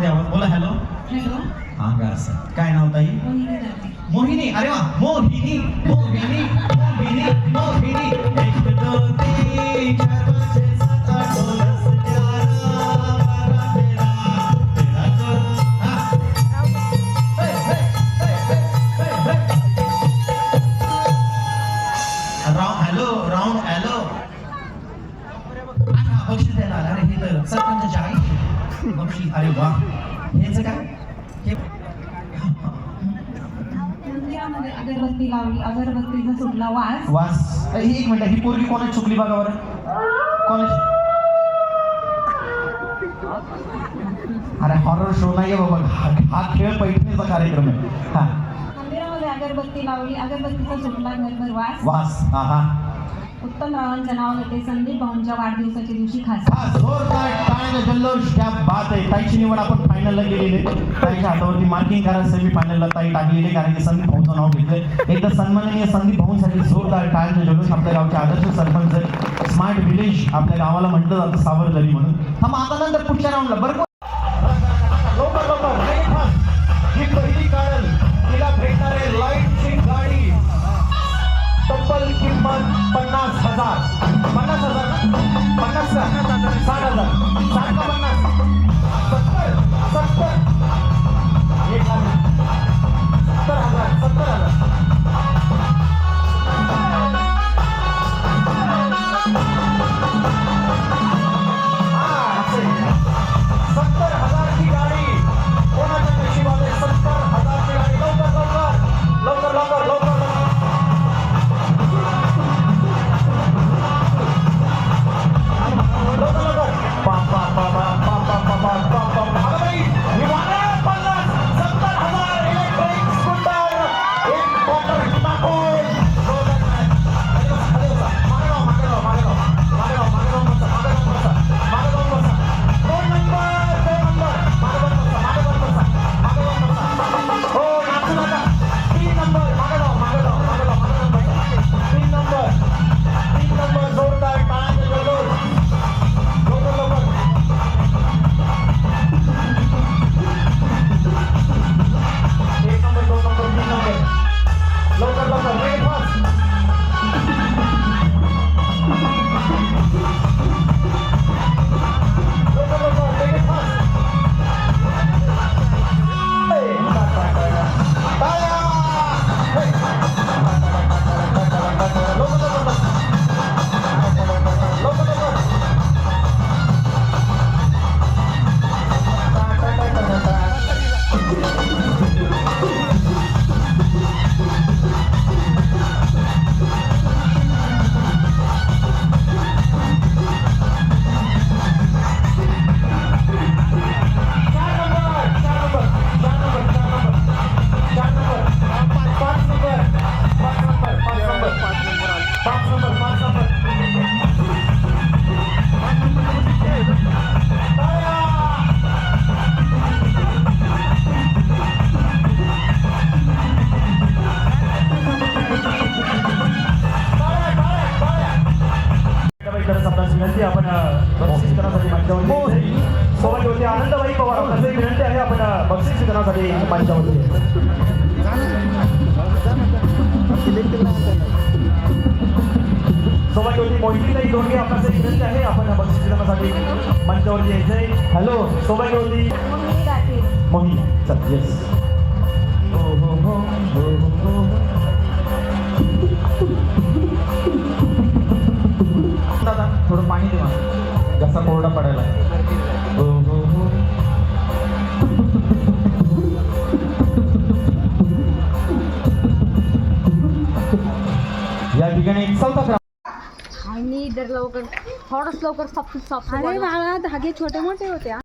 मध्ये आवाज बोला हॅलो हा का काय नाव ताई? मोहिनी अरे वा Mohini. Mohini. Mohini. Mohini. Hello round hello बक्षीस द्यायला आला हे तर सरपंच बक्षीस अरे वा. हेच काय हे अगरबत्ती लावली अगरबत्तीचा सुटला वास. वास. ही एक मिनिट ही पोरगी कोणाची चुकली बघा बरं. कोणाची? अरे हॉरर शो नाही बाबा. हा खेळ पैठणीचा कार्यक्रम आहे. हा. अगरबत्ती लावली अगरबत्तीचा सुटला वास. वास. हा हा. उत्तम रावांचं नाव घेते संदीप भाऊंच्या वाढदिवसाच्या दिवशी खास. जल्लोष. क्या बात आहे. ताईची निवड आपण फायनलला गेलेले ताईच्या हातावरती मार्किंग करा. सेमी फायनलला ताई टाकलेले कारण की संदीप भाऊंचं नाव घेतलं एकदा सन्माननीय संदीप भाऊंसाठी जोरदार टाळ्याचा जल्लोष आपल्या गावचे आदर्श सरपंच स्मार्ट विलेज आपल्या गावाला म्हटलं जातं सावरदरी म्हणून. थांबा आता नंतर पुढच्या राऊंडला बरं Stop! विनंती आपण बक्षीस करण्यासाठी मंचावरती सोबत होते आनंदबाई पवार आपल्याला एक विनंती आहे आपण बक्षीस करण्यासाठी मंचावरती सोबत होती मोहिनीताई दोन्ही आपल्याला विनंती आहे आपण बक्षीस करण्यासाठी मंचावरती यायचंय हॅलो सोबत होती मोहिनी चल येस हो हो हो हो हो. या ठिकाणी चौथा क्रमांक आणि जर लवकर थोडंच लवकर साफ साफ अरे बाळा धागे छोटे मोठे होते.